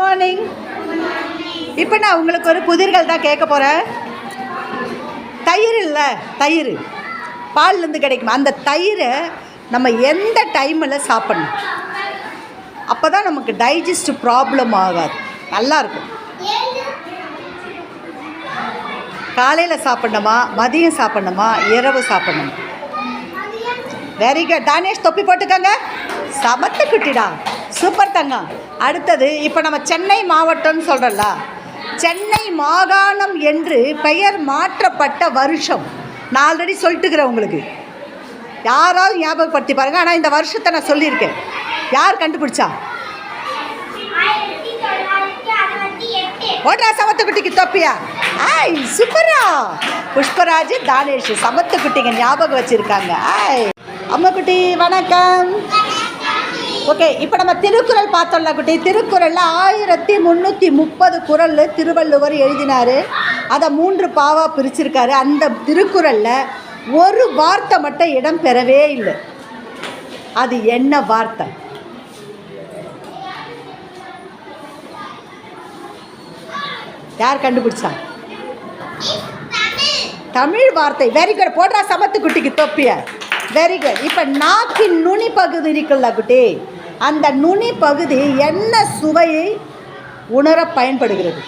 Morning இப்போ நான் உங்களுக்கு ஒரு புதிர்கள் தான் கேட்க போகிறேன் தயிர் இல்லை தயிர். பால்லேருந்து கிடைக்குமா? அந்த தயிரை நம்ம எந்த டைமில் சாப்பிடணும்? அப்போ தான் நமக்கு டைஜஸ்ட் ப்ராப்ளம் ஆகாது. நல்லாயிருக்கும் காலையில் சாப்பிடணுமா? மதியம் சாப்பிடணுமா? இரவு சாப்பிடணுமா? வெரி குட் தானேஷ் தொப்பி போட்டுக்கோங்க. சமத்து குட்டிடா சூப்பர் தங்கம். அடுத்தது இப்போ நம்ம சென்னை மாவட்டம்னு சொல்கிறோம்ல சென்னை மாகாணம் என்று பெயர் மாற்றப்பட்ட வருஷம். நான் ஆல்ரெடி சொல்லிட்டுக்கிறேன் உங்களுக்கு. யாராவது ஞாபகப்படுத்தி பாருங்கள் ஆனால் இந்த வருஷத்தை நான் சொல்லியிருக்கேன். யார் கண்டுபிடிச்சா? ஓடா சமத்துக்குட்டிக்கு தொப்பியா? ஆய் சூப்பரா. புஷ்பராஜ் தானேஷ் சமத்துக்குட்டிங்க ஞாபகம் வச்சுருக்காங்க. ஆய் அம்மா குட்டி வணக்கம். ஓகே இப்போ நம்ம திருக்குறள் பார்த்தோம்ல குட்டி. திருக்குறளில் ஆயிரத்தி முந்நூற்றி முப்பது குறள் திருவள்ளுவர் எழுதினார். அதை மூன்று பாவாக பிரிச்சிருக்காரு. அந்த திருக்குறளில் ஒரு வார்த்தை மட்டும் இடம் பெறவே இல்லை. அது என்ன வார்த்தை? யார் கண்டுபிடிச்சா? தமிழ் வார்த்தை. வெரி குட் போடுறா சமத்து குட்டிக்கு தொப்பிய. வெரி குட் இப்போ நாக்கின் நுனி பகுதி இருக்குல்ல குட்டி. அந்த நுனி பகுதி என்ன சுவையை உணர பயன்படுகிறது?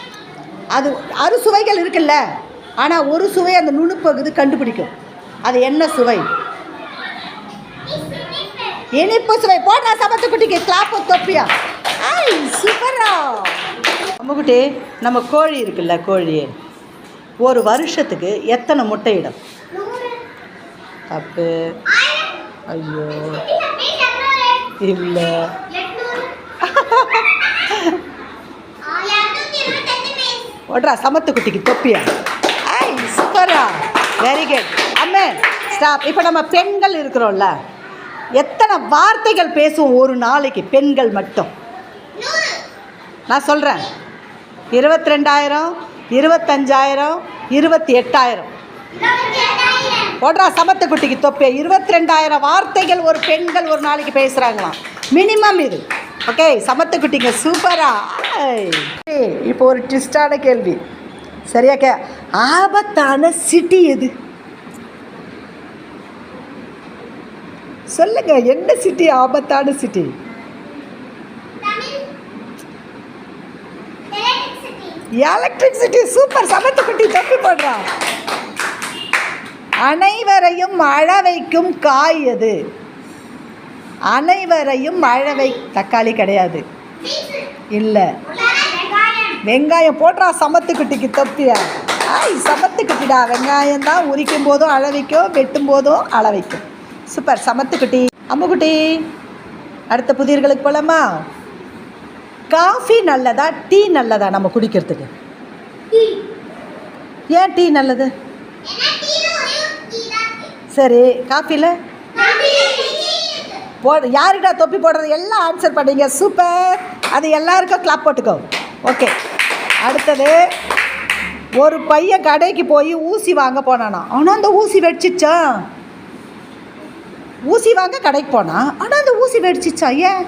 அது அறு சுவைகள் இருக்குல்ல ஆனால் ஒரு சுவை அந்த நுணுப்பகுதி கண்டுபிடிக்கும். அது என்ன சுவை? இனிப்பு சுவை. போடுறா சமத்து குட்டிக்கு கிளாப்பு தொப்பியா? ஐய் சூப்பரா. அம்முக்குட்டி நம்ம கோழி இருக்குல்ல கோழி. ஒரு வருஷத்துக்கு எத்தனை முட்டையிடும்? தப்பு. ஐயோ. இல்லை. ஓடுறா சமத்து குட்டிக்கு தொப்பியா? ஐ சூப்பரா வெரி குட் அம்மே ஸ்டாப் இப்போ நம்ம பெண்கள் இருக்கிறோம்ல எத்தனை வார்த்தைகள் பேசுவோம் ஒரு நாளைக்கு? பெண்கள் மட்டும். நான் சொல்கிறேன் இருபத்தி ரெண்டாயிரம் இருபத்தஞ்சாயிரம் இருபத்தி எட்டாயிரம். ஓடுறா சமத்து குட்டிக்கு தொப்பே. இருபத்தி ரெண்டாயிரம் வார்த்தைகள் ஒரு பெண்கள் ஒரு நாளைக்கு பேசுகிறாங்களாம் மினிமம் இது. ஓகே சமத்து குட்டிங்க சூப்பரா இப்போ ஒரு ட்விஸ்டான கேள்வி. சரியா கே? ஆபத்தான சிட்டி எது? சொல்லுங்க என்ன சிட்டி ஆபத்தான சிட்டி எலக்ட்ரிசிட்டி சூப்பர். சமத்து குட்டி தப்பி போடுறா. அனைவரையும் அழ வைக்கும் காய் எது அனைவரையும் அழ வை தக்காளி கிடையாது. இல்லை. வெங்காயம் போடுறா சமத்து குட்டிக்கு தொப்பியா ஆய் சமத்து குட்டிடா. வெங்காயம் தான் உரிக்கும் போதும் அழ வைக்கும் வெட்டும் போதும் அழ வைக்கும் சூப்பர் சமத்து குட்டி. அம்முக்குட்டி அடுத்த புதிர்களுக்கு போலாமா? காஃபி நல்லதா டீ நல்லதா நம்ம குடிக்கிறதுக்கு? ஏன் டீ நல்லது? சரி காஃபியில் போடு யாருக்கிட்ட தொப்பி போடுறது? எல்லாம் ஆன்சர் பண்ணீங்க. சூப்பர். அது எல்லாருக்கும் கிளாப் போட்டுக்கோ. ஓகே அடுத்தது ஒரு பையன் கடைக்கு போய் ஊசி வாங்க போனானா? ஆனால் அந்த ஊசி வெடிச்சிச்சா? ஊசி வாங்க கடைக்கு போனா? ஆனால் அந்த ஊசி வெடிச்சிச்சா? ஏன்?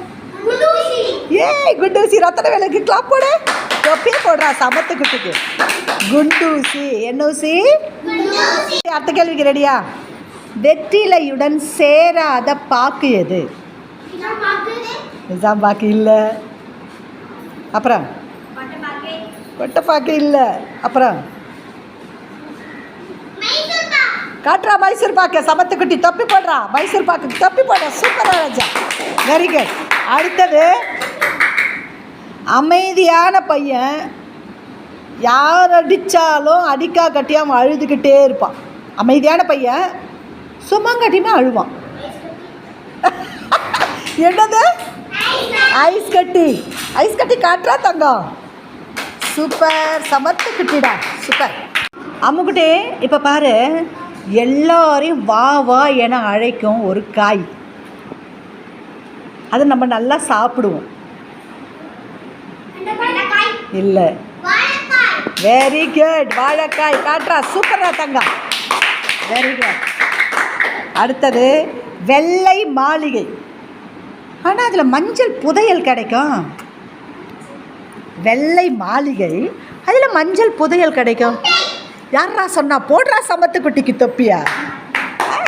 ஏய் குண்டூசி ரத்தன வேலைக்கு கிளாப் போடு. தொப்பியே போடுறா சமத்து குட்டிக்கு. குண்டூசி என்ன ஊசி? அடுத்த கேள்விக்கு ரெடியா வெற்றிலையுடன் சேராத பாக்கு எது? நிஜாம் பாக்கு. இல்லை. அப்புறம்? கொட்டைப்பாக்கு இல்லை. அப்புறம்? காட்டுறா மைசூர் பாக்கு சமத்து குட்டி தொப்பி போடுறா. மைசூர் பாக்கு தொப்பி போடுறா. சூப்பராக ராஜா வெரி குட் அடுத்தது அமைதியான பையன் யார் அடித்தாலும் அடிக்கா கட்டி அவன் அழுதுகிட்டே இருப்பான். அமைதியான பையன் சுமங்கட்டியுமே அழுவான். என்னது? ஐஸ் கட்டி. ஐஸ் கட்டி காட்டுறா தங்கம் சூப்பர். சமத்து குட்டிடா. சூப்பர். அம்முக்குட்டே இப்போ பாரு. எல்லாரையும் வா வா என அழைக்கும் ஒரு காய். அது நம்ம நல்லா சாப்பிடுவோம். இல்லை. வெரி குட் வாழைக்காய். காட்டுறா. சூப்பரா தங்கம் வெரி குட் அடுத்தது வெள்ளை மாளிகை. ஆனால் அதில் மஞ்சள் புதையல் கிடைக்கும். வெள்ளை மாளிகை அதில் மஞ்சள் புதையல் கிடைக்கும். யாரா சொன்னா போடுறா சமத்து குட்டிக்கு தொப்பியா ஐ